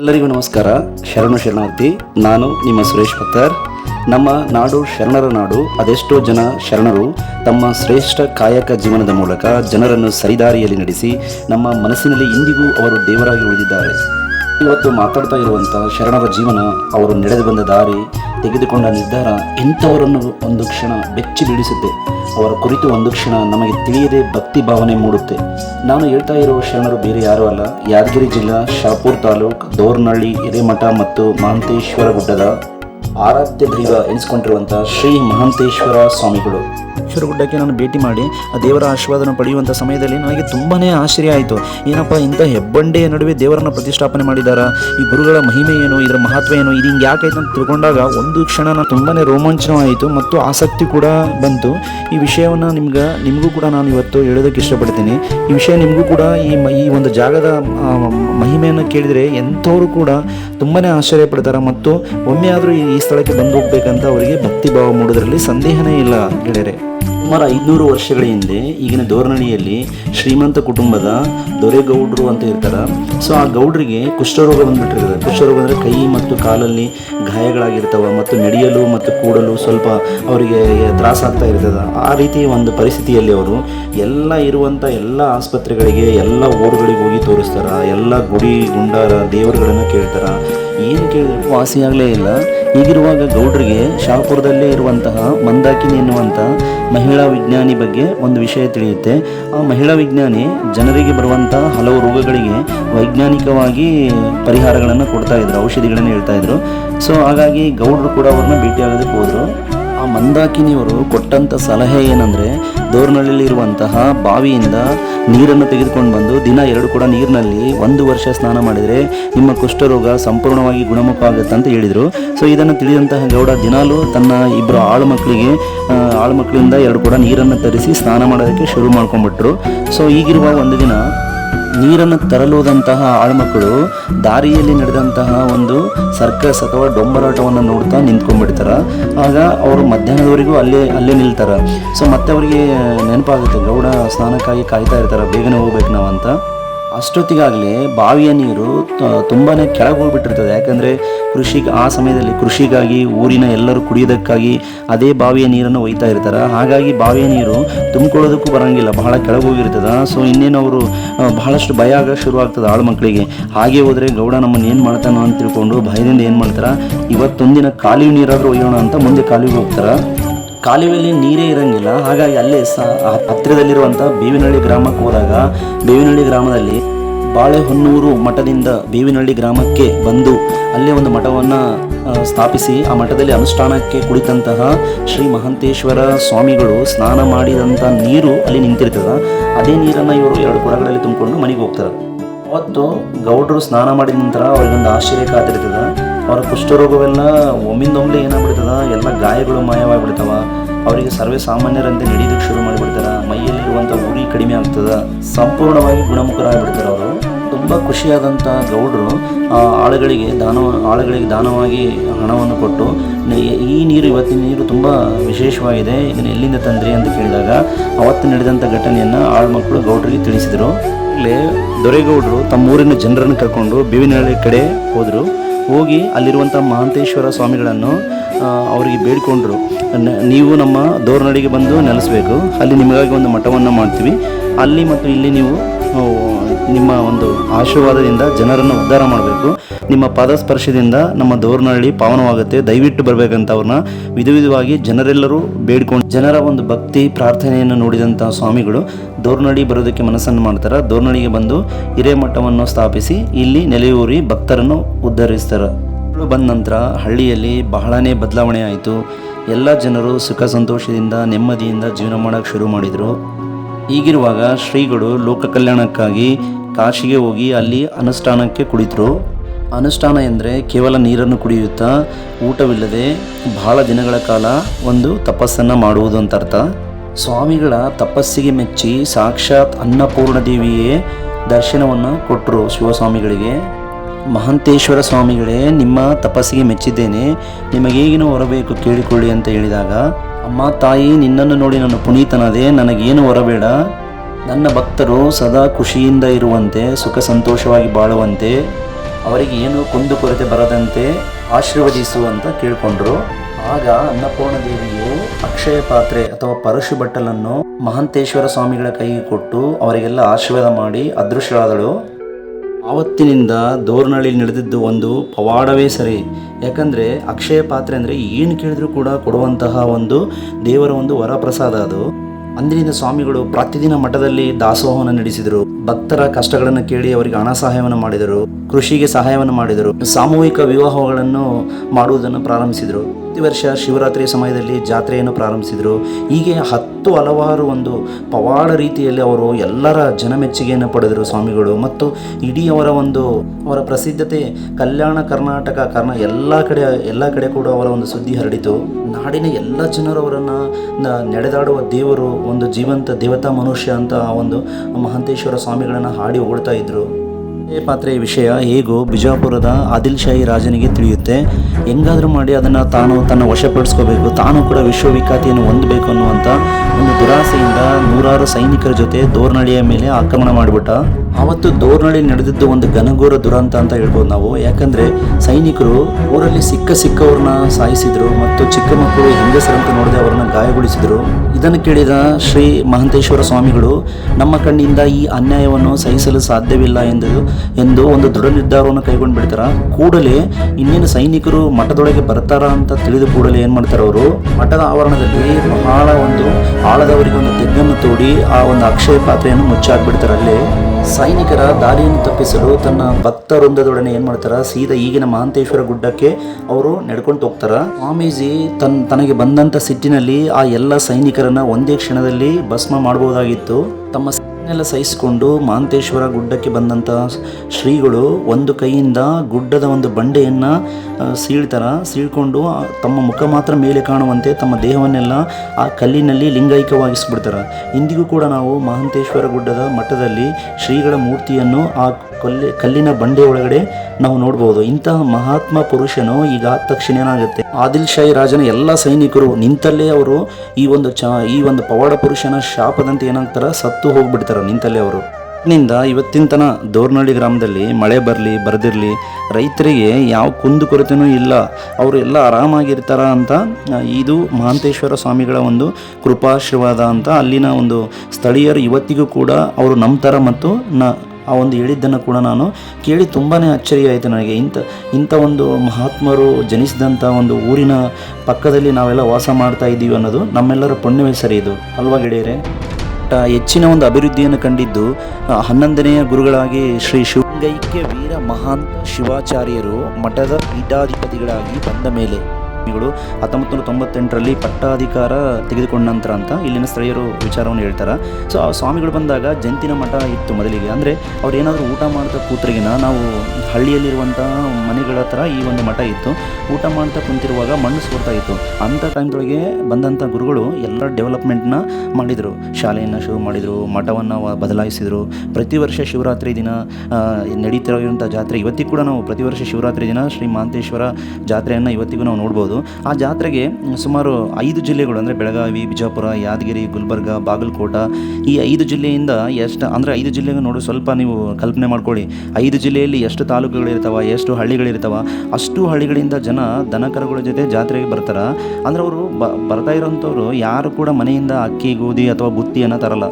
ಎಲ್ಲರಿಗೂ ನಮಸ್ಕಾರ. ಶರಣು ಶರಣಾರ್ಥಿ ನಾನು ನಿಮ್ಮ ಸುರೇಶ್ ಪತ್ತರ್. ನಮ್ಮ ನಾಡು ಶರಣರ ನಾಡು. ಅದೆಷ್ಟೋ ಜನ ಶರಣರು ತಮ್ಮ ಶ್ರೇಷ್ಠ ಕಾಯಕ ಜೀವನದ ಮೂಲಕ ಜನರನ್ನು ಸರಿದಾರಿಯಲ್ಲಿ ನಡೆಸಿ ನಮ್ಮ ಮನಸ್ಸಿನಲ್ಲಿ ಇಂದಿಗೂ ಅವರು ದೇವರಾಗಿ ಉಳಿದಿದ್ದಾರೆ. ಇವತ್ತು ಮಾತಾಡ್ತಾ ಇರುವಂಥ ಶರಣರ ಜೀವನ, ಅವರು ನಡೆದು ಬಂದ ದಾರಿ, ತೆಗೆದುಕೊಂಡ ನಿರ್ಧಾರ, ಇಂಥವರನ್ನು ಒಂದು ಕ್ಷಣ ಬೆಚ್ಚಿ ಬೀಳಿಸುತ್ತೆ. ಅವರ ಕುರಿತು ಒಂದು ಕ್ಷಣ ನಮಗೆ ತಿಳಿಯದೆ ಭಕ್ತಿ ಭಾವನೆ ಮೂಡುತ್ತೆ. ನಾನು ಹೇಳ್ತಾ ಇರುವ ಶರಣರು ಬೇರೆ ಯಾರೂ ಅಲ್ಲ. ಯಾದಗಿರಿ ಜಿಲ್ಲಾ, ಶಾಪೂರ್ ತಾಲೂಕ್ ದೋರ್ನಹಳ್ಳಿ ಹಿರೇಮಠ ಮತ್ತು ಮಹಂತೇಶ್ವರ ಗುಡ್ಡದ ಆರಾಧ್ಯ ದೈವ ಎನಿಸ್ಕೊಂಡಿರುವಂಥ ಶ್ರೀ ಮಹಂತೇಶ್ವರ ಸ್ವಾಮಿಗಳು. ಗುಡ್ಡಕ್ಕೆ ನಾನು ಭೇಟಿ ಮಾಡಿ ಆ ದೇವರ ಆಶೀರ್ವಾದನ ಪಡೆಯುವಂಥ ಸಮಯದಲ್ಲಿ ನನಗೆ ತುಂಬಾ ಆಶ್ಚರ್ಯ ಆಯಿತು. ಏನಪ್ಪ, ಇಂಥ ಹೆಬ್ಬಂಡೆಯ ನಡುವೆ ದೇವರನ್ನು ಪ್ರತಿಷ್ಠಾಪನೆ ಮಾಡಿದಾರ? ಈ ಗುರುಗಳ ಮಹಿಮೆ ಏನು? ಇದರ ಮಹತ್ವ ಏನು? ಇದು ಹಿಂಗೆ ಯಾಕೈತೆ ಅಂತ ತಿಳ್ಕೊಂಡಾಗ ಒಂದು ಕ್ಷಣ ನಾನು ತುಂಬಾ ರೋಮಾಂಚನವಾಯಿತು ಮತ್ತು ಆಸಕ್ತಿ ಕೂಡ ಬಂತು. ಈ ವಿಷಯವನ್ನು ನಿಮ್ಗೆ, ನಿಮಗೂ ಕೂಡ ನಾನು ಇವತ್ತು ಹೇಳೋದಕ್ಕೆ ಇಷ್ಟಪಡ್ತೀನಿ. ಈ ವಿಷಯ ನಿಮಗೂ ಕೂಡ ಈ ಈ ಒಂದು ಜಾಗದ ಮಹಿಮೆಯನ್ನು ಕೇಳಿದರೆ ಎಂಥವರು ಕೂಡ ತುಂಬಾ ಆಶ್ಚರ್ಯ ಪಡ್ತಾರೆ. ಮತ್ತು ಒಮ್ಮೆ ಆದರೂ ಈ ಸ್ಥಳಕ್ಕೆ ಬಂದು ಹೋಗ್ಬೇಕಂತ ಅವರಿಗೆ ಭಕ್ತಿ ಭಾವ ಮೂಡೋದ್ರಲ್ಲಿ ಸಂದೇಹನೇ ಇಲ್ಲ ಗೆಳೆಯರೆ. ಸುಮಾರು ಐದುನೂರು ವರ್ಷಗಳ ಹಿಂದೆ ಈಗಿನ ದೋರ್ನಳ್ಳಿಯಲ್ಲಿ ಶ್ರೀಮಂತ ಕುಟುಂಬದ ದೊರೆಗೌಡರು ಅಂತ ಇರ್ತಾರೆ. ಸೊ ಆ ಗೌಡ್ರಿಗೆ ಕುಷ್ಠರೋಗ ಬಂದ್ಬಿಟ್ಟಿರ್ತದೆ. ಕುಷ್ಠರೋಗ ಅಂದರೆ ಕೈ ಮತ್ತು ಕಾಲಲ್ಲಿ ಗಾಯಗಳಾಗಿರ್ತವೆ ಮತ್ತು ನಡೆಯಲು ಮತ್ತು ಕೂಡಲು ಸ್ವಲ್ಪ ಅವರಿಗೆ ತ್ರಾಸಾಗ್ತಾ ಇರ್ತದೆ. ಆ ರೀತಿ ಒಂದು ಪರಿಸ್ಥಿತಿಯಲ್ಲಿ ಅವರು ಎಲ್ಲ ಇರುವಂಥ ಎಲ್ಲ ಆಸ್ಪತ್ರೆಗಳಿಗೆ, ಎಲ್ಲ ಊರುಗಳಿಗೆ ಹೋಗಿ ತೋರಿಸ್ತಾರೆ. ಎಲ್ಲ ಗುಡಿ, ಗುಂಡಾರ, ದೇವರುಗಳನ್ನು ಕೇಳ್ತಾರೆ. ಏನು ಕೇಳಿದ್ರು ವಾಸಿಯಾಗಲೇ ಇಲ್ಲ. ಹೀಗಿರುವಾಗ ಗೌಡ್ರಿಗೆ ಶಾಪುರದಲ್ಲೇ ಇರುವಂತಹ ಮಂದಾಕಿನಿ ಎನ್ನುವಂಥ ಮಹಿಳಾ ವಿಜ್ಞಾನಿ ಬಗ್ಗೆ ಒಂದು ವಿಷಯ ತಿಳಿಯುತ್ತೆ. ಆ ಮಹಿಳಾ ವಿಜ್ಞಾನಿ ಜನರಿಗೆ ಬರುವಂತಹ ಹಲವು ರೋಗಗಳಿಗೆ ವೈಜ್ಞಾನಿಕವಾಗಿ ಪರಿಹಾರಗಳನ್ನು ಕೊಡ್ತಾ ಇದ್ರು, ಔಷಧಿಗಳನ್ನು ಹೇಳ್ತಾ ಇದ್ರು. ಸೊ ಹಾಗಾಗಿ ಗೌಡ್ರು ಕೂಡ ಅವ್ರನ್ನ ಭೇಟಿಯಾಗೋದಕ್ಕೆ ಹೋದರು. ಆ ಮಂದಾಕಿನಿಯವರು ಕೊಟ್ಟಂಥ ಸಲಹೆ ಏನಂದರೆ ದೋರ್ನಳ್ಳಿಲಿರುವಂತಹ ಬಾವಿಯಿಂದ ನೀರನ್ನು ತೆಗೆದುಕೊಂಡು ಬಂದು ದಿನ ಎರಡು ಕೂಡ ನೀರಿನಲ್ಲಿ ಒಂದು ವರ್ಷ ಸ್ನಾನ ಮಾಡಿದರೆ ನಿಮ್ಮ ಕುಷ್ಠರೋಗ ಸಂಪೂರ್ಣವಾಗಿ ಗುಣಮುಖ ಆಗುತ್ತೆ ಅಂತ ಹೇಳಿದರು. ಸೊ ಇದನ್ನು ತಿಳಿದಂತಹ ಗೌಡ ದಿನಾಲೂ ತನ್ನ ಇಬ್ಬರು ಆಳು ಮಕ್ಕಳಿಗೆ ಆಳು ಮಕ್ಕಳಿಂದ ಎರಡು ಕೂಡ ನೀರನ್ನು ತರಿಸಿ ಸ್ನಾನ ಮಾಡೋದಕ್ಕೆ ಶುರು ಮಾಡ್ಕೊಂಡ್ಬಿಟ್ರು. ಸೊ ಈಗಿರುವ ಒಂದು ದಿನ ನೀರನ್ನು ತರಲುವುದಂತಹ ಆಳ್ಮಕ್ಕಳು ದಾರಿಯಲ್ಲಿ ನಡೆದಂತಹ ಒಂದು ಸರ್ಕಸ್ ಅಥವಾ ಡೊಂಬರಾಟವನ್ನು ನೋಡ್ತಾ ನಿಂತ್ಕೊಂಡ್ಬಿಡ್ತಾರೆ. ಆಗ ಅವರು ಮಧ್ಯಾಹ್ನದವರೆಗೂ ಅಲ್ಲೇ ಅಲ್ಲೇ ನಿಲ್ತಾರೆ. ಸೊ ಮತ್ತೆ ಅವರಿಗೆ ನೆನಪಾಗುತ್ತೆ, ಗೌಡ ಸ್ನಾನಕ್ಕಾಗಿ ಕಾಯ್ತಾ ಇರ್ತಾರೆ, ಬೇಗನೆ ಹೋಗ್ಬೇಕು ನಾವು ಅಂತ ಅಷ್ಟೊತ್ತಿಗಾಗಲೇ ಬಾವಿಯ ನೀರು ತುಂಬಾ ಕೆಳಗೆ ಹೋಗ್ಬಿಟ್ಟಿರ್ತದೆ ಯಾಕಂದರೆ ಕೃಷಿಗೆ ಆ ಸಮಯದಲ್ಲಿ ಕೃಷಿಗಾಗಿ, ಊರಿನ ಎಲ್ಲರೂ ಕುಡಿಯೋದಕ್ಕಾಗಿ ಅದೇ ಬಾವಿಯ ನೀರನ್ನು ಒಯ್ತಾ ಇರ್ತಾರೆ. ಹಾಗಾಗಿ ಬಾವಿಯ ನೀರು ತುಂಬಿಕೊಳ್ಳೋದಕ್ಕೂ ಬರೋಂಗಿಲ್ಲ. ಬಹಳ ಕೆಳಗೆ ಹೋಗಿರ್ತದೆ ಸೊ ಇನ್ನೇನು ಅವರು ಬಹಳಷ್ಟು ಭಯ ಆಗ ಶುರು ಆಗ್ತದೆ ಆಳು ಮಕ್ಕಳಿಗೆ. ಹಾಗೆ ಹೋದರೆ ಗೌಡ ನಮ್ಮನ್ನು ಏನು ಮಾಡ್ತಾನೋ ಅಂತ ತಿಳ್ಕೊಂಡು ಭಯದಿಂದ ಏನು ಮಾಡ್ತಾರೆ? ಇವತ್ತೊಂದಿನ ಕಾಲಿ ನೀರಾದರೂ ಒಯ್ಯೋಣ ಅಂತ ಮುಂದೆ ಕಾಲಿಗೆ ಹೋಗ್ತಾರ. ಕಾಲುವೆಯಲ್ಲಿ ನೀರೇ ಇರಂಗಿಲ್ಲ. ಹಾಗಾಗಿ ಅಲ್ಲೇ ಸ ಹತ್ತಿರದಲ್ಲಿರುವಂಥ ಬೇವಿನಹಳ್ಳಿ ಗ್ರಾಮಕ್ಕೆ ಹೋದಾಗ ಬೇವಿನಹಳ್ಳಿ ಗ್ರಾಮದಲ್ಲಿ ಬಾಳೆಹೊನ್ನೂರು ಮಠದಿಂದ ಬೇವಿನಹಳ್ಳಿ ಗ್ರಾಮಕ್ಕೆ ಬಂದು ಅಲ್ಲೇ ಒಂದು ಮಠವನ್ನು ಸ್ಥಾಪಿಸಿ, ಆ ಮಠದಲ್ಲಿ ಅನುಷ್ಠಾನಕ್ಕೆ ಕುಳಿತಂತಹ ಶ್ರೀ ಮಹಂತೇಶ್ವರ ಸ್ವಾಮಿಗಳು ಸ್ನಾನ ಮಾಡಿದಂಥ ನೀರು ಅಲ್ಲಿ ನಿಂತಿರ್ತದ. ಅದೇ ನೀರನ್ನು ಇವರು ಎರಡು ಕೊಡಗಳಲ್ಲಿ ತುಂಬಿಕೊಂಡು ಮನೆಗೆ ಹೋಗ್ತಾರೆ. ಅವತ್ತು ಗೌಡರು ಸ್ನಾನ ಮಾಡಿದ ನಂತರ ಅವ್ರಿಗೊಂದು ಆಶ್ಚರ್ಯ ಕಾತಿರ್ತದ. ಅವರ ಕುಷ್ಠರೋಗವೆಲ್ಲ ಒಮ್ಮಿಂದೊಮ್ಮೆ ಏನಾಗ್ಬಿಡ್ತದ? ಎಲ್ಲ ಗಾಯಗಳು ಮಾಯವಾಗಿಬಿಡ್ತಾವ. ಅವರಿಗೆ ಸರ್ವೇ ಸಾಮಾನ್ಯರಂತೆ ನಡೆಯೋದಕ್ಕೆ ಶುರು ಮಾಡಿಬಿಡ್ತಾರೆ. ಮೈಯಲ್ಲಿರುವಂಥ ಉರಿ ಕಡಿಮೆ ಆಗ್ತದೆ. ಸಂಪೂರ್ಣವಾಗಿ ಗುಣಮುಖರಾಗಿಬಿಡ್ತಾರೆ ಅವರು. ತುಂಬ ಖುಷಿಯಾದಂಥ ಗೌಡರು ಆಳುಗಳಿಗೆ ದಾನ ಆಳುಗಳಿಗೆ ದಾನವಾಗಿ ಹಣವನ್ನು ಕೊಟ್ಟು ಈ ನೀರು ಇವತ್ತಿನ ನೀರು ತುಂಬ ವಿಶೇಷವಾಗಿದೆ. ಇದನ್ನು ಎಲ್ಲಿಂದ ತಂದ್ರಿ ಅಂತ ಕೇಳಿದಾಗ ಅವತ್ತು ನಡೆದಂಥ ಘಟನೆಯನ್ನು ಆಳು ಮಕ್ಕಳು ಗೌಡರಿಗೆ ತಿಳಿಸಿದರು. ಇಲ್ಲೇ ದೊರೆಗೌಡರು ತಮ್ಮೂರಿನ ಜನರನ್ನು ಕರ್ಕೊಂಡು ಬೇವಿನಹಳ್ಳಿ ಕಡೆ ಹೋದರು. ಹೋಗಿ ಅಲ್ಲಿರುವಂಥ ಮಹಾಂತೇಶ್ವರ ಸ್ವಾಮಿಗಳನ್ನು ಅವರಿಗೆ ಬೇಡಿಕೊಂಡ್ರು. ನೀವು ನಮ್ಮ ದೋರ್ನಡಿಗೆ ಬಂದು ನೆಲೆಸಬೇಕು. ಅಲ್ಲಿ ನಿಮಗಾಗಿ ಒಂದು ಮಠವನ್ನು ಮಾಡ್ತೀವಿ. ಅಲ್ಲಿ ಮತ್ತು ಇಲ್ಲಿ ನೀವು ನಿಮ್ಮ ಒಂದು ಆಶೀರ್ವಾದದಿಂದ ಜನರನ್ನು ಉದ್ಧಾರ ಮಾಡಬೇಕು. ನಿಮ್ಮ ಪಾದಸ್ಪರ್ಶದಿಂದ ನಮ್ಮ ದೋರ್ನಹಳ್ಳಿ ಪಾವನವಾಗುತ್ತೆ. ದಯವಿಟ್ಟು ಬರಬೇಕಂತ ಅವ್ರನ್ನ ವಿಧ ವಿಧವಾಗಿ ಜನರೆಲ್ಲರೂ ಬೇಡ್ಕೊಂಡು ಜನರ ಒಂದು ಭಕ್ತಿ ಪ್ರಾರ್ಥನೆಯನ್ನು ನೋಡಿದಂಥ ಸ್ವಾಮಿಗಳು ದೋರ್ನಳ್ಳಿ ಬರೋದಕ್ಕೆ ಮನಸ್ಸನ್ನು ಮಾಡ್ತಾರೆ. ದೋರ್ನಳ್ಳಿಗೆ ಬಂದು ಹಿರೇಮಠವನ್ನು ಸ್ಥಾಪಿಸಿ ಇಲ್ಲಿ ನೆಲೆಯೂರಿ ಭಕ್ತರನ್ನು ಉದ್ಧರಿಸ್ತಾರೆ. ಬಂದ ನಂತರ ಹಳ್ಳಿಯಲ್ಲಿ ಬಹಳನೇ ಬದಲಾವಣೆ ಆಯಿತು. ಎಲ್ಲ ಜನರು ಸುಖ ಸಂತೋಷದಿಂದ ನೆಮ್ಮದಿಯಿಂದ ಜೀವನ ಮಾಡೋಕ್ಕೆ ಶುರು ಮಾಡಿದರು. ಹೀಗಿರುವಾಗ ಶ್ರೀಗಳು ಲೋಕ ಕಲ್ಯಾಣಕ್ಕಾಗಿ ಕಾಶಿಗೆ ಹೋಗಿ ಅಲ್ಲಿ ಅನುಷ್ಠಾನಕ್ಕೆ ಕುಳಿತರು. ಅನುಷ್ಠಾನ ಎಂದರೆ ಕೇವಲ ನೀರನ್ನು ಕುಡಿಯುತ್ತಾ ಊಟವಿಲ್ಲದೆ ಬಹಳ ದಿನಗಳ ಕಾಲ ಒಂದು ತಪಸ್ಸನ್ನು ಮಾಡುವುದು ಅಂತ ಅರ್ಥ. ಸ್ವಾಮಿಗಳ ತಪಸ್ಸಿಗೆ ಮೆಚ್ಚಿ ಸಾಕ್ಷಾತ್ ಅನ್ನಪೂರ್ಣ ದೇವಿಯೇ ದರ್ಶನವನ್ನು ಕೊಟ್ಟರು ಶಿವಸ್ವಾಮಿಗಳಿಗೆ. ಮಹಂತೇಶ್ವರ ಸ್ವಾಮಿಗಳೇ, ನಿಮ್ಮ ತಪಸ್ಸಿಗೆ ಮೆಚ್ಚಿದ್ದೇನೆ. ನಿಮಗೇಗಿನ ಹೊರಬೇಕು ಕೇಳಿಕೊಳ್ಳಿ ಅಂತ ಹೇಳಿದಾಗ ಅಮ್ಮ, ತಾಯಿ, ನಿನ್ನನ್ನು ನೋಡಿ ನಾನು ಪುನೀತನಾದೆ, ನನಗೇನು ಹೊರಬೇಡ. ನನ್ನ ಭಕ್ತರು ಸದಾ ಖುಷಿಯಿಂದ ಇರುವಂತೆ, ಸುಖ ಸಂತೋಷವಾಗಿ ಬಾಳುವಂತೆ, ಅವರಿಗೆ ಏನು ಕುಂದುಕೊರತೆ ಬರದಂತೆ ಆಶೀರ್ವದಿಸು ಅಂತ ಕೇಳಿಕೊಂಡ್ರು. ಆಗ ಅನ್ನಪೂರ್ಣ ದೇವಿಯು ಅಕ್ಷಯ ಪಾತ್ರೆ ಅಥವಾ ಪರಶು ಬಟ್ಟಲನ್ನು ಮಹಂತೇಶ್ವರ ಸ್ವಾಮಿಗಳ ಕೈಗೆ ಕೊಟ್ಟು ಅವರಿಗೆಲ್ಲ ಆಶೀರ್ವಾದ ಮಾಡಿ ಅದೃಶ್ಯರಾದಳು ಆವತ್ತಿನಿಂದ ದೋರ್ನಳ್ಳಿ ನಡೆದಿದ್ದು ಒಂದು ಪವಾಡವೇ ಸರಿ. ಯಾಕಂದರೆ ಅಕ್ಷಯ ಪಾತ್ರೆ ಅಂದರೆ ಏನು ಕೇಳಿದ್ರು ಕೂಡ ಕೊಡುವಂತಹ ಒಂದು ದೇವರ ಒಂದು ವರಪ್ರಸಾದ ಅದು. ಅಂದಿನಿಂದ ಸ್ವಾಮಿಗಳು ಪ್ರತಿದಿನ ಮಠದಲ್ಲಿ ದಾಸೋಹವನ್ನು ನಡೆಸಿದರು. ಭಕ್ತರ ಕಷ್ಟಗಳನ್ನು ಕೇಳಿ ಅವರಿಗೆ ಹಣ ಸಹಾಯವನ್ನು ಮಾಡಿದರು. ಕೃಷಿಗೆ ಸಹಾಯವನ್ನು ಮಾಡಿದರು. ಸಾಮೂಹಿಕ ವಿವಾಹಗಳನ್ನು ಮಾಡುವುದನ್ನು ಪ್ರಾರಂಭಿಸಿದರು. ಪ್ರತಿ ವರ್ಷ ಶಿವರಾತ್ರಿ ಸಮಯದಲ್ಲಿ ಜಾತ್ರೆಯನ್ನು ಪ್ರಾರಂಭಿಸಿದರು. ಹೀಗೆ ಹತ್ತು ಹಲವಾರು ಒಂದು ಪವಾಡ ರೀತಿಯಲ್ಲಿ ಅವರು ಎಲ್ಲರ ಜನಮೆಚ್ಚುಗೆಯನ್ನು ಪಡೆದರು ಸ್ವಾಮಿಗಳು. ಮತ್ತು ಇಡೀ ಅವರ ಒಂದು, ಅವರ ಪ್ರಸಿದ್ಧತೆ ಕಲ್ಯಾಣ ಕರ್ನಾಟಕ ಕಾರಣ ಎಲ್ಲ ಕಡೆ ಎಲ್ಲ ಕಡೆ ಕೂಡ ಅವರ ಒಂದು ಸುದ್ದಿ ಹರಡಿತು. ನಾಡಿನ ಎಲ್ಲ ಜನರು ಅವರನ್ನು ನಡೆದಾಡುವ ದೇವರು ಒಂದು ಜೀವಂತ ದೇವತಾ ಮನುಷ್ಯ ಅಂತ ಒಂದು ಮಹಂತೇಶ್ವರ ಸ್ವಾಮಿಗಳನ್ನು ಹಾಡಿ ಹೊಗಳ್ತಾ ಅಕ್ಷಯ ಪಾತ್ರೆಯ ವಿಷಯ ಹೇಗೋ ಬಿಜಾಪುರದ ಆದಿಲ್ ಶಾಹಿ ರಾಜನಿಗೆ ತಿಳಿಯುತ್ತೆ. ಹೆಂಗಾದರೂ ಮಾಡಿ ಅದನ್ನು ತಾನು ತನ್ನ ವಶಪಡಿಸ್ಕೋಬೇಕು, ತಾನು ಕೂಡ ವಿಶ್ವವಿಖ್ಯಾತಿಯನ್ನು ಹೊಂದಬೇಕು ಅನ್ನುವಂಥ ಒಂದು ದುರಾಸೆಯಿಂದ ನೂರಾರು ಸೈನಿಕರ ಜೊತೆ ದೋರ್ನಳಿಯ ಮೇಲೆ ಆಕ್ರಮಣ ಮಾಡಿಬಿಟ್ಟ. ಆವತ್ತು ದೋರ್ನಳಿ ನಡೆದಿದ್ದು ಒಂದು ಘನಘೋರ ದುರಂತ ಅಂತ ಹೇಳ್ಬೋದು ನಾವು. ಯಾಕಂದ್ರೆ ಸೈನಿಕರು ಊರಲ್ಲಿ ಸಿಕ್ಕ ಸಿಕ್ಕವ್ರನ್ನ ಸಾಯಿಸಿದ್ರು ಮತ್ತು ಚಿಕ್ಕ ಮಕ್ಕಳು ಹೆಂಗಸರಂತ ನೋಡಿದ್ರೆ ಗಾಯಗೊಳಿಸಿದ್ರು. ಇದನ್ನು ಕೇಳಿದ ಶ್ರೀ ಮಹಂತೇಶ್ವರ ಸ್ವಾಮಿಗಳು, ನಮ್ಮ ಕಣ್ಣಿಂದ ಈ ಅನ್ಯಾಯವನ್ನು ಸಹಿಸಲು ಸಾಧ್ಯವಿಲ್ಲ ಎಂದು ಎಂದು ಒಂದು ದೃಢ ನಿರ್ಧಾರವನ್ನು ಕೈಗೊಂಡು ಬಿಡ್ತಾರ? ಕೂಡಲೇ ಇನ್ನೇನು ಸೈನಿಕರು ಮಠದೊಳಗೆ ಬರ್ತಾರ ಅಂತ ತಿಳಿದು ಕೂಡಲೇ ಏನು ಮಾಡ್ತಾರೆ ಅವರು? ಮಠದ ಆವರಣದಲ್ಲಿ ಬಹಳ ಒಂದು ಆಳದವರಿಗೆ ಒಂದು ತೆಗ್ಗನ್ನು ತೋಡಿ ಆ ಒಂದು ಅಕ್ಷಯ ಪಾತ್ರೆಯನ್ನು ಮುಚ್ಚಾಕ್ಬಿಡ್ತಾರೆ ಅಲ್ಲೇ. ಸೈನಿಕರ ದಾರಿಯನ್ನು ತಪ್ಪಿಸಲು ತನ್ನ ಭಕ್ತ ವೃಂದದೊಡನೆ ಏನ್ ಮಾಡ್ತಾರ? ಸೀದಾ ಈಗಿನ ಮಹಾಂತೇಶ್ವರ ಗುಡ್ಡಕ್ಕೆ ಅವರು ನಡ್ಕೊಂಡು ಹೋಗ್ತಾರ. ಸ್ವಾಮೀಜಿ ತನ್, ತನಗೆ ಬಂದಂತ ಸಿಟ್ಟಿನಲ್ಲಿ ಆ ಎಲ್ಲ ಸೈನಿಕರನ್ನ ಒಂದೇ ಕ್ಷಣದಲ್ಲಿ ಭಸ್ಮ ಮಾಡಬಹುದಾಗಿತ್ತು ತಮ್ಮ ಎಲ್ಲ ಸಹಿಸಿಕೊಂಡು ಮಾಂತೇಶ್ವರ ಗುಡ್ಡಕ್ಕೆ ಬಂದಂಥ ಶ್ರೀಗಳು ಒಂದು ಕೈಯಿಂದ ಗುಡ್ಡದ ಒಂದು ಬಂಡೆಯನ್ನು ಸೀಳ್ತಾರ. ಸೀಳ್ಕೊಂಡು ತಮ್ಮ ಮುಖ ಮಾತ್ರ ಮೇಲೆ ಕಾಣುವಂತೆ ತಮ್ಮ ದೇಹವನ್ನೆಲ್ಲ ಆ ಕಲ್ಲಿನಲ್ಲಿ ಲಿಂಗೈಕ್ಯವಾಗಿಸ್ಬಿಡ್ತಾರೆ ಇಂದಿಗೂ ಕೂಡ ನಾವು ಮಹಾಂತೇಶ್ವರ ಗುಡ್ಡದ ಮಠದಲ್ಲಿ ಶ್ರೀಗಳ ಮೂರ್ತಿಯನ್ನು ಆ ಕಲ್ಲಿ, ಕಲ್ಲಿನ ಬಂಡೆ ಒಳಗಡೆ ನಾವು ನೋಡ್ಬೋದು. ಇಂತಹ ಮಹಾತ್ಮ ಪುರುಷನು ಈಗ ತಕ್ಷಣ ಏನಾಗುತ್ತೆ? ಆದಿಲ್ ಶಾಹಿ ರಾಜನ ಎಲ್ಲ ಸೈನಿಕರು ನಿಂತಲ್ಲೇ ಅವರು ಈ ಒಂದು ಚ, ಈ ಒಂದು ಪವಾಡ ಪುರುಷನ ಶಾಪದಂತೆ ಏನಾಗ್ತಾರೆ ಸತ್ತು ಹೋಗ್ಬಿಡ್ತಾರೆ ನಿಂತಲ್ಲೇ ಅವರು. ನಿಂದ ಇವತ್ತಿನ ತನ ದೋರ್ನಳ್ಳಿ ಗ್ರಾಮದಲ್ಲಿ ಮಳೆ ಬರಲಿ, ಬರೆದಿರಲಿ, ರೈತರಿಗೆ ಯಾವ ಕುಂದುಕೊರತೆನೂ ಇಲ್ಲ. ಅವರು ಎಲ್ಲ ಆರಾಮಾಗಿರ್ತಾರ ಅಂತ ಇದು ಮಹಾಂತೇಶ್ವರ ಸ್ವಾಮಿಗಳ ಒಂದು ಕೃಪಾಶೀರ್ವಾದ ಅಂತ ಅಲ್ಲಿನ ಒಂದು ಸ್ಥಳೀಯರು ಇವತ್ತಿಗೂ ಕೂಡ ಅವರು ನಂಬ್ತಾರ ಮತ್ತು ನ ಆ ಒಂದು ಹೇಳಿದ್ದನ್ನು ಕೂಡ ನಾನು ಕೇಳಿ ತುಂಬಾ ಆಶ್ಚರ್ಯವಾಯಿತು ನನಗೆ. ಇಂಥ ಇಂಥ ಒಂದು ಮಹಾತ್ಮರು ಜನಿಸಿದಂಥ ಒಂದು ಊರಿನ ಪಕ್ಕದಲ್ಲಿ ನಾವೆಲ್ಲ ವಾಸ ಮಾಡ್ತಾ ಇದ್ದೀವಿ ಅನ್ನೋದು ನಮ್ಮೆಲ್ಲರ ಪುಣ್ಯವೇ ಸರಿ ಇದು. ಅಲ್ವಾ ಗೆಳೆಯರೆ? ಹೆಚ್ಚಿನ ಒಂದು ಅಭಿವೃದ್ಧಿಯನ್ನು ಕಂಡಿದ್ದು ಹನ್ನೊಂದನೆಯ ಗುರುಗಳಾಗಿ ಶ್ರೀ ಶಿವಂಗೈಕ್ಯ ವೀರ ಮಹಾಂತ ಶಿವಾಚಾರ್ಯರು ಮಠದ ಪೀಠಾಧಿಪತಿಗಳಾಗಿ ಬಂದ ಮೇಲೆ. ಹತ್ತೊಂಬತ್ತು ನೂರ ತೊಂಬತ್ತೆಂಟರಲ್ಲಿ ಪಟ್ಟಾಧಿಕಾರ ತೆಗೆದುಕೊಂಡ ನಂತರ ಅಂತ ಇಲ್ಲಿನ ಸ್ಥಳೀಯರು ವಿಚಾರವನ್ನು ಹೇಳ್ತಾರೆ. ಸೊ ಆ ಸ್ವಾಮಿಗಳು ಬಂದಾಗ ಜಂತಿನ ಮಠ ಇತ್ತು ಮೊದಲಿಗೆ. ಅಂದರೆ ಅವ್ರು ಏನಾದರೂ ಊಟ ಮಾಡ್ತಾ ಕೂತ್ರಿಗಿನ ನಾವು ಹಳ್ಳಿಯಲ್ಲಿರುವಂತಹ ಮನೆಗಳ ಥರ ಈ ಒಂದು ಮಠ ಇತ್ತು. ಊಟ ಮಾಡ್ತಾ ಕುಂತಿರುವಾಗ ಮಣ್ಣು ಸೋರ್ತಾ ಇತ್ತು. ಅಂಥ ಟೈಮ್ದೊಳಗೆ ಬಂದಂಥ ಗುರುಗಳು ಎಲ್ಲ ಡೆವಲಪ್ಮೆಂಟ್ನ ಮಾಡಿದರು. ಶಾಲೆಯನ್ನು ಶುರು ಮಾಡಿದರು, ಮಠವನ್ನು ಬದಲಾಯಿಸಿದರು. ಪ್ರತಿ ವರ್ಷ ಶಿವರಾತ್ರಿ ದಿನ ನಡೀತಿರೋ ಜಾತ್ರೆ. ಇವತ್ತಿಗೂ ಕೂಡ ನಾವು ಪ್ರತಿ ವರ್ಷ ಶಿವರಾತ್ರಿ ದಿನ ಶ್ರೀ ಮಾಂತೇಶ್ವರ ಜಾತ್ರೆಯನ್ನು ಇವತ್ತಿಗೂ ನಾವು ನೋಡ್ಬೋದು. ಆ ಜಾತ್ರೆಗೆ ಸುಮಾರು ಐದು ಜಿಲ್ಲೆಗಳು, ಅಂದರೆ ಬೆಳಗಾವಿ, ಬಿಜಾಪುರ, ಯಾದಗಿರಿ, ಗುಲ್ಬರ್ಗ, ಬಾಗಲಕೋಟ, ಈ ಐದು ಜಿಲ್ಲೆಯಿಂದ ಎಷ್ಟು, ಅಂದರೆ ಐದು ಜಿಲ್ಲೆಗೆ ನೋಡಿ ಸ್ವಲ್ಪ ನೀವು ಕಲ್ಪನೆ ಮಾಡ್ಕೊಳ್ಳಿ. ಐದು ಜಿಲ್ಲೆಯಲ್ಲಿ ಎಷ್ಟು ತಾಲೂಕುಗಳಿರ್ತಾವ, ಎಷ್ಟು ಹಳ್ಳಿಗಳಿರ್ತಾವ, ಅಷ್ಟು ಹಳ್ಳಿಗಳಿಂದ ಜನ ದನಕರುಗಳ ಜೊತೆ ಜಾತ್ರೆಗೆ ಬರ್ತಾರೆ. ಅಂದ್ರೆ ಅವರು ಬ, ಬರ್ತಾ ಇರೋಂಥವ್ರು ಯಾರು ಕೂಡ ಮನೆಯಿಂದ ಅಕ್ಕಿ, ಗೋಧಿ ಅಥವಾ ಬುತ್ತಿಯನ್ನು ತರಲ್ಲ.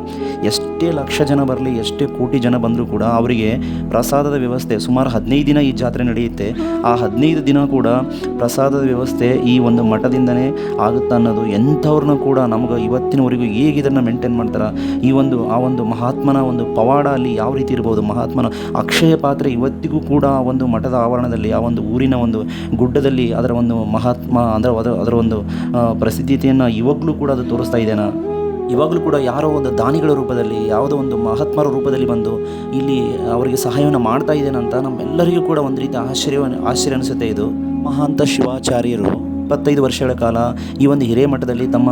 ಎಷ್ಟೇ ಲಕ್ಷ ಜನ ಬರಲಿ, ಎಷ್ಟೇ ಕೋಟಿ ಜನ ಬಂದರೂ ಕೂಡ ಅವರಿಗೆ ಪ್ರಸಾದದ ವ್ಯವಸ್ಥೆ, ಸುಮಾರು ಹದಿನೈದು ದಿನ ಈ ಜಾತ್ರೆ ನಡೆಯುತ್ತೆ. ಆ ಹದಿನೈದು ದಿನ ಕೂಡ ಪ್ರಸಾದದ ವ್ಯವಸ್ಥೆ ಈ ಒಂದು ಮಠದಿಂದನೇ ಆಗುತ್ತಾ ಅನ್ನೋದು ಎಂಥವ್ರನ್ನೂ ಕೂಡ ನಮ್ಗೆ ಇವತ್ತಿನವರೆಗೂ ಹೇಗೆ ಇದನ್ನು ಮೇಂಟೈನ್ ಮಾಡ್ತಾರೆ? ಈ ಒಂದು, ಆ ಒಂದು ಮಹಾತ್ಮನ ಒಂದು ಪವಾಡ ಅಲ್ಲಿ ಯಾವ ರೀತಿ ಇರ್ಬೋದು? ಮಹಾತ್ಮನ ಅಕ್ಷಯ ಪಾತ್ರೆ ಇವತ್ತಿಗೂ ಕೂಡ ಆ ಒಂದು ಮಠದ ಆವರಣದಲ್ಲಿ, ಆ ಒಂದು ಊರಿನ ಒಂದು ಗುಡ್ಡದಲ್ಲಿ ಅದರ ಒಂದು ಮಹಾತ್ಮ, ಅಂದರೆ ಅದರ ಅದರ ಒಂದು ಪ್ರಸಿದ್ಧತೆಯನ್ನು ಇವಾಗಲೂ ಕೂಡ ಅದು ತೋರಿಸ್ತಾ ಇದೆನಾ? ಇವಾಗಲೂ ಕೂಡ ಯಾರೋ ಒಂದು ದಾನಿಗಳ ರೂಪದಲ್ಲಿ, ಯಾವುದೋ ಒಂದು ಮಹಾತ್ಮರ ರೂಪದಲ್ಲಿ ಬಂದು ಇಲ್ಲಿ ಅವರಿಗೆ ಸಹಾಯವನ್ನು ಮಾಡ್ತಾ ಇದ್ದೇನಂತ ನಮ್ಮೆಲ್ಲರಿಗೂ ಕೂಡ ಒಂದು ರೀತಿ ಆಶ್ಚರ್ಯ ಆಶ್ಚರ್ಯ ಅನಿಸುತ್ತೆ ಇದು. ಮಹಾಂತ ಶಿವಾಚಾರ್ಯರು. ಇಪ್ಪತ್ತೈದು ವರ್ಷಗಳ ಕಾಲ ಈ ಒಂದು ಹಿರೇಮಠದಲ್ಲಿ ತಮ್ಮ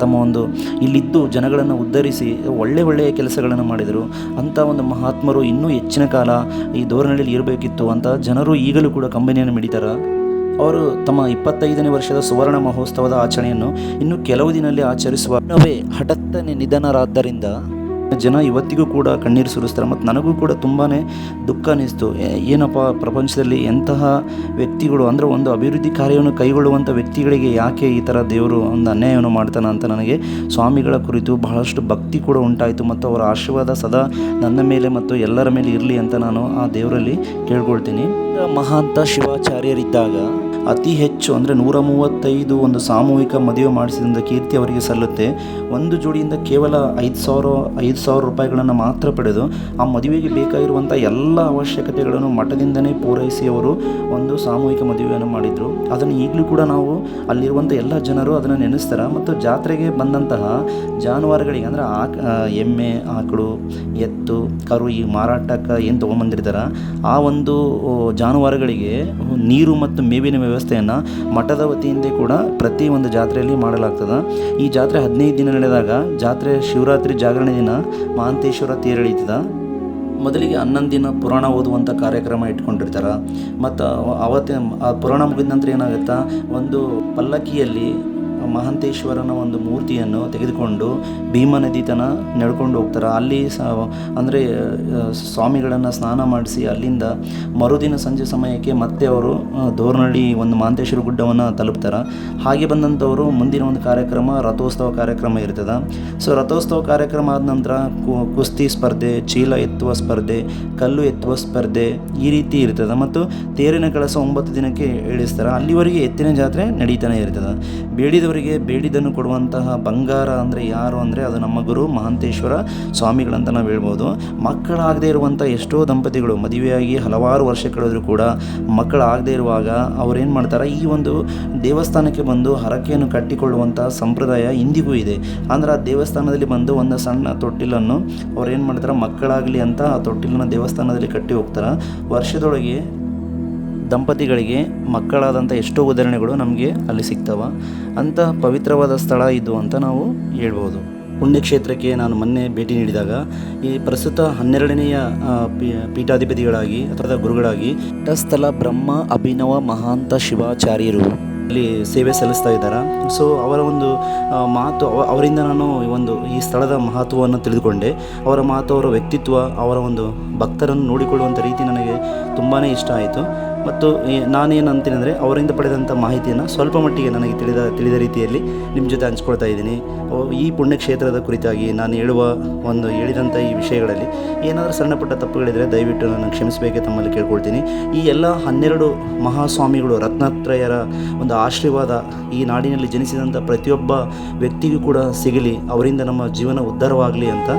ತಮ್ಮ ಒಂದು ಇಲ್ಲಿದ್ದು ಜನಗಳನ್ನು ಉದ್ಧರಿಸಿ ಒಳ್ಳೆ ಒಳ್ಳೆಯ ಕೆಲಸಗಳನ್ನು ಮಾಡಿದರು. ಅಂಥ ಒಂದು ಮಹಾತ್ಮರು ಇನ್ನೂ ಹೆಚ್ಚಿನ ಕಾಲ ಈ ಧೋರಣೆಯಲ್ಲಿ ಇರಬೇಕಿತ್ತು ಅಂತ ಜನರು ಈಗಲೂ ಕೂಡ ಕಂಬನಿಯನ್ನು ಮಿಡಿತಾರೆ. ಅವರು ತಮ್ಮ ಇಪ್ಪತ್ತೈದನೇ ವರ್ಷದ ಸುವರ್ಣ ಮಹೋತ್ಸವದ ಆಚರಣೆಯನ್ನು ಇನ್ನು ಕೆಲವು ದಿನದಲ್ಲಿ ಆಚರಿಸುವ. ಹಠಾತ್ತನೆ ನಿಧನರಾದ್ದರಿಂದ ಜನ ಇವತ್ತಿಗೂ ಕೂಡ ಕಣ್ಣೀರು ಸುರಿಸ್ತಾರೆ ಮತ್ತು ನನಗೂ ಕೂಡ ತುಂಬಾ ದುಃಖ ಅನ್ನಿಸ್ತು. ಏನಪ್ಪ ಪ್ರಪಂಚದಲ್ಲಿ ಎಂತಹ ವ್ಯಕ್ತಿಗಳು ಅಂದರೆ ಒಂದು ಅಭಿವೃದ್ಧಿ ಕಾರ್ಯವನ್ನು ಕೈಗೊಳ್ಳುವಂಥ ವ್ಯಕ್ತಿಗಳಿಗೆ ಯಾಕೆ ಈ ಥರ ದೇವರು ಒಂದು ಅನ್ಯಾಯವನ್ನು ಮಾಡ್ತಾನೆ ಅಂತ ನನಗೆ ಸ್ವಾಮಿಗಳ ಕುರಿತು ಬಹಳಷ್ಟು ಭಕ್ತಿ ಕೂಡ ಉಂಟಾಯಿತು ಮತ್ತು ಅವರ ಆಶೀರ್ವಾದ ಸದಾ ನನ್ನ ಮೇಲೆ ಮತ್ತು ಎಲ್ಲರ ಮೇಲೆ ಇರಲಿ ಅಂತ ನಾನು ಆ ದೇವರಲ್ಲಿ ಕೇಳ್ಕೊಳ್ತೀನಿ. ಮಹಾಂತ ಶಿವಾಚಾರ್ಯರಿದ್ದಾಗ ಅತಿ ಹೆಚ್ಚು ಅಂದರೆ ನೂರ ಮೂವತ್ತೈದು ಒಂದು ಸಾಮೂಹಿಕ ಮದುವೆ ಮಾಡಿಸಿದಂಥ ಕೀರ್ತಿ ಅವರಿಗೆ ಸಲ್ಲುತ್ತೆ. ಒಂದು ಜೋಡಿಯಿಂದ ಕೇವಲ ಐದು ಸಾವಿರ ಐದು ಸಾವಿರ ರೂಪಾಯಿಗಳನ್ನು ಮಾತ್ರ ಪಡೆದು ಆ ಮದುವೆಗೆ ಬೇಕಾಗಿರುವಂಥ ಎಲ್ಲ ಅವಶ್ಯಕತೆಗಳನ್ನು ಮಠದಿಂದನೇ ಪೂರೈಸಿ ಅವರು ಒಂದು ಸಾಮೂಹಿಕ ಮದುವೆಯನ್ನು ಮಾಡಿದರು. ಅದನ್ನು ಈಗಲೂ ಕೂಡ ನಾವು ಅಲ್ಲಿರುವಂಥ ಎಲ್ಲ ಜನರು ಅದನ್ನು ನೆನೆಸ್ತಾರೆ. ಮತ್ತು ಜಾತ್ರೆಗೆ ಬಂದಂತಹ ಜಾನುವಾರುಗಳಿಗೆ ಅಂದರೆ ಆ, ಎಮ್ಮೆ ಆಕಳು ಎತ್ತು ಕರು ಈ ಮಾರಾಟಕ್ಕೆ ಏನು ತೊಗೊಂಬಂದಿರ್ತಾರೆ ಆ ಒಂದು ಜಾನುವಾರುಗಳಿಗೆ ನೀರು ಮತ್ತು ಮೇವಿನ ವ್ಯವಸ್ಥೆಯನ್ನು ಮಠದ ವತಿಯಿಂದ ಕೂಡ ಪ್ರತಿ ಒಂದು ಜಾತ್ರೆಯಲ್ಲಿ ಮಾಡಲಾಗ್ತದೆ. ಈ ಜಾತ್ರೆ ಹದಿನೈದು ದಿನ ನಡೆದಾಗ ಜಾತ್ರೆ ಶಿವರಾತ್ರಿ ಜಾಗರಣೆ ದಿನ ಮಹಾಂತೇಶ್ವರ ತೇರೆಳೀತದ. ಮೊದಲಿಗೆ ಹನ್ನೊಂದು ದಿನ ಪುರಾಣ ಓದುವಂಥ ಕಾರ್ಯಕ್ರಮ ಇಟ್ಕೊಂಡಿರ್ತಾರೆ. ಮತ್ತು ಅವತ್ತಿನ ಆ ಪುರಾಣ ಮುಗಿದ ನಂತರ ಏನಾಗುತ್ತಾ? ಒಂದು ಪಲ್ಲಕ್ಕಿಯಲ್ಲಿ ಮಹಾಂತೇಶ್ವರನ ಒಂದು ಮೂರ್ತಿಯನ್ನು ತೆಗೆದುಕೊಂಡು ಭೀಮ ನದಿ ತನ ನಡ್ಕೊಂಡು ಹೋಗ್ತಾರೆ. ಅಲ್ಲಿ ಸ, ಅಂದರೆ ಸ್ವಾಮಿಗಳನ್ನು ಸ್ನಾನ ಮಾಡಿಸಿ ಅಲ್ಲಿಂದ ಮರುದಿನ ಸಂಜೆ ಸಮಯಕ್ಕೆ ಮತ್ತೆ ಅವರು ದೋರ್ನಳ್ಳಿ ಒಂದು ಮಹಂತೇಶ್ವರ ಗುಡ್ಡವನ್ನು ತಲುಪ್ತಾರೆ. ಹಾಗೆ ಬಂದಂಥವರು ಮುಂದಿನ ಒಂದು ಕಾರ್ಯಕ್ರಮ ರಥೋತ್ಸವ ಕಾರ್ಯಕ್ರಮ ಇರ್ತದೆ. ಸೊ ರಥೋತ್ಸವ ಕಾರ್ಯಕ್ರಮ ಆದ ನಂತರ ಕುಸ್ತಿ ಸ್ಪರ್ಧೆ, ಚೀಲ ಎತ್ತುವ ಸ್ಪರ್ಧೆ, ಕಲ್ಲು ಎತ್ತುವ ಸ್ಪರ್ಧೆ ಈ ರೀತಿ ಇರ್ತದೆ. ಮತ್ತು ತೇರಿನ ಕಳಸ ಒಂಬತ್ತು ದಿನಕ್ಕೆ ಇಳಿಸ್ತಾರೆ. ಅಲ್ಲಿವರೆಗೆ ಎತ್ತಿನ ಜಾತ್ರೆ ನಡೀತಾನೆ ಇರ್ತದೆ. ಬೇಡಿದವರಿಗೆ ಬೇಡಿದನ್ನು ಕೊಡುವಂತಹ ಬಂಗಾರ ಅಂದರೆ ಯಾರು ಅಂದರೆ ಅದು ನಮ್ಮ ಗುರು ಮಹಾಂತೇಶ್ವರ ಸ್ವಾಮಿಗಳಂತ ನಾವು ಹೇಳ್ಬೋದು. ಮಕ್ಕಳಾಗದೇ ಇರುವಂಥ ಎಷ್ಟೋ ದಂಪತಿಗಳು ಮದುವೆಯಾಗಿ ಹಲವಾರು ವರ್ಷ ಕಳೆದರೂ ಕೂಡ ಮಕ್ಕಳಾಗದೇ ಇರುವಾಗ ಅವರೇನು ಮಾಡ್ತಾರೆ, ಈ ಒಂದು ದೇವಸ್ಥಾನಕ್ಕೆ ಬಂದು ಹರಕೆಯನ್ನು ಕಟ್ಟಿಕೊಳ್ಳುವಂಥ ಸಂಪ್ರದಾಯ ಇಂದಿಗೂ ಇದೆ. ಅಂದರೆ ಆ ದೇವಸ್ಥಾನದಲ್ಲಿ ಬಂದು ಒಂದು ಸಣ್ಣ ತೊಟ್ಟಿಲನ್ನು ಅವ್ರು ಏನು ಮಾಡ್ತಾರೆ, ಮಕ್ಕಳಾಗಲಿ ಅಂತ ಆ ತೊಟ್ಟಿಲನ್ನು ದೇವಸ್ಥಾನದಲ್ಲಿ ಕಟ್ಟಿ ಹೋಗ್ತಾರೆ. ವರ್ಷದೊಳಗೆ ದಂಪತಿಗಳಿಗೆ ಮಕ್ಕಳಾದಂಥ ಎಷ್ಟೋ ಉದಾಹರಣೆಗಳು ನಮಗೆ ಅಲ್ಲಿ ಸಿಗ್ತವೆ. ಅಂತಹ ಪವಿತ್ರವಾದ ಸ್ಥಳ ಇದು ಅಂತ ನಾವು ಹೇಳ್ಬೋದು. ಪುಣ್ಯಕ್ಷೇತ್ರಕ್ಕೆ ನಾನು ಮೊನ್ನೆ ಭೇಟಿ ನೀಡಿದಾಗ ಈ ಪ್ರಸ್ತುತ ಹನ್ನೆರಡನೆಯ ಪೀಠಾಧಿಪತಿಗಳಾಗಿ ಅಥವಾ ಗುರುಗಳಾಗಿ ಟಸ್ಥಲ ಬ್ರಹ್ಮ ಅಭಿನವ ಮಹಾಂತ ಶಿವಾಚಾರ್ಯರು ಅಲ್ಲಿ ಸೇವೆ ಸಲ್ಲಿಸ್ತಾ ಇದ್ದಾರೆ? ಸೊ ಅವರ ಒಂದು ಮಾತು ಅವರಿಂದ ನಾನು ಈ ಒಂದು, ಈ ಸ್ಥಳದ ಮಹತ್ವವನ್ನು ತಿಳಿದುಕೊಂಡೆ. ಅವರ ಮಾತು, ಅವರ ವ್ಯಕ್ತಿತ್ವ, ಅವರ ಒಂದು ಭಕ್ತರನ್ನು ನೋಡಿಕೊಳ್ಳುವಂಥ ರೀತಿ ನನಗೆ ತುಂಬಾ ಇಷ್ಟ ಆಯಿತು. ಮತ್ತು ನಾನೇನು ಅಂತೀನಿ ಅಂದರೆ ಅವರಿಂದ ಪಡೆದಂಥ ಮಾಹಿತಿಯನ್ನು ಸ್ವಲ್ಪ ಮಟ್ಟಿಗೆ ನನಗೆ ತಿಳಿದ ತಿಳಿದ ರೀತಿಯಲ್ಲಿ ನಿಮ್ಮ ಜೊತೆ ಹಂಚ್ಕೊಳ್ತಾ ಇದ್ದೀನಿ. ಈ ಪುಣ್ಯಕ್ಷೇತ್ರದ ಕುರಿತಾಗಿ ನಾನು ಹೇಳುವ ಒಂದು, ಹೇಳಿದಂಥ ಈ ವಿಷಯಗಳಲ್ಲಿ ಏನಾದರೂ ಸಣ್ಣ ಪುಟ್ಟ ತಪ್ಪುಗಳಿದ್ರೆ ದಯವಿಟ್ಟು ನಾನು ಕ್ಷಮಿಸಬೇಕೆ ತಮ್ಮಲ್ಲಿ ಕೇಳ್ಕೊಳ್ತೀನಿ. ಈ ಎಲ್ಲ ಹನ್ನೆರಡು ಮಹಾಸ್ವಾಮಿಗಳು, ರತ್ನತ್ರಯರ ಒಂದು ಆಶೀರ್ವಾದ ಈ ನಾಡಿನಲ್ಲಿ ಜನಿಸಿದಂಥ ಪ್ರತಿಯೊಬ್ಬ ವ್ಯಕ್ತಿಗೂ ಕೂಡ ಸಿಗಲಿ, ಅವರಿಂದ ನಮ್ಮ ಜೀವನ ಉದ್ಧಾರವಾಗಲಿ ಅಂತ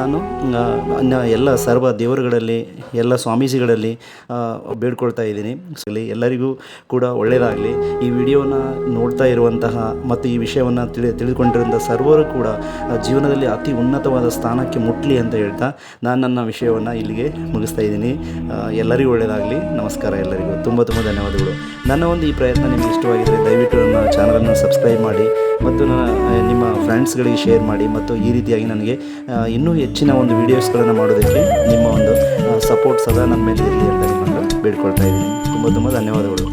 ನಾನು ಎಲ್ಲ ಸರ್ವ ದೇವರುಗಳಲ್ಲಿ, ಎಲ್ಲ ಸ್ವಾಮೀಜಿಗಳಲ್ಲಿ ಬೇಡ್ಕೊಳ್ತಾ ಇದ್ದೀನಿ. ಎಲ್ಲರಿಗೂ ಕೂಡ ಒಳ್ಳೆಯದಾಗಲಿ ಈ ವಿಡಿಯೋನ ನೋಡ್ತಾ ಇರುವಂತಹ ಮತ್ತು ಈ ವಿಷಯವನ್ನು ತಿಳಿ, ತಿಳಿದುಕೊಂಡಿರುವಂಥ ಸರ್ವರು ಕೂಡ ಜೀವನದಲ್ಲಿ ಅತಿ ಉನ್ನತವಾದ ಸ್ಥಾನಕ್ಕೆ ಮುಟ್ಲಿ ಅಂತ ಹೇಳ್ತಾ ನಾನು ನನ್ನ ವಿಷಯವನ್ನು ಇಲ್ಲಿಗೆ ಮುಗಿಸ್ತಾ ಇದ್ದೀನಿ. ಎಲ್ಲರಿಗೂ ಒಳ್ಳೆಯದಾಗಲಿ ನಮಸ್ಕಾರ ಎಲ್ಲರಿಗೂ. ತುಂಬ ತುಂಬ ಧನ್ಯವಾದಗಳು. ನನ್ನ ಒಂದು ಈ ಪ್ರಯತ್ನ ನಿಮಗೆ ಇಷ್ಟವಾಗಿದ್ದರೆ ದಯವಿಟ್ಟು ನನ್ನ ಚಾನಲನ್ನು ಸಬ್ಸ್ಕ್ರೈಬ್ ಮಾಡಿ ಮತ್ತು ನನ್ನ ನಿಮ್ಮ ಫ್ರೆಂಡ್ಸ್ಗಳಿಗೆ ಶೇರ್ ಮಾಡಿ ಮತ್ತು ಈ ರೀತಿಯಾಗಿ ನನಗೆ ಇನ್ನೂ ಹೆಚ್ಚಿನ ಒಂದು ವೀಡಿಯೋಸ್ಗಳನ್ನು ಮಾಡೋದಕ್ಕೆ ನಿಮ್ಮ ಒಂದು ಸಪೋರ್ಟ್ ಸದಾ ನನ್ನ ಮೇಲೆ ಇರಲಿ ಅಂತ ನಿಮ್ಮನ್ನು ಬೇಡ್ಕೊಳ್ತಾ ಇದ್ದೀನಿ. ತುಂಬ ತುಂಬ ಧನ್ಯವಾದಗಳು.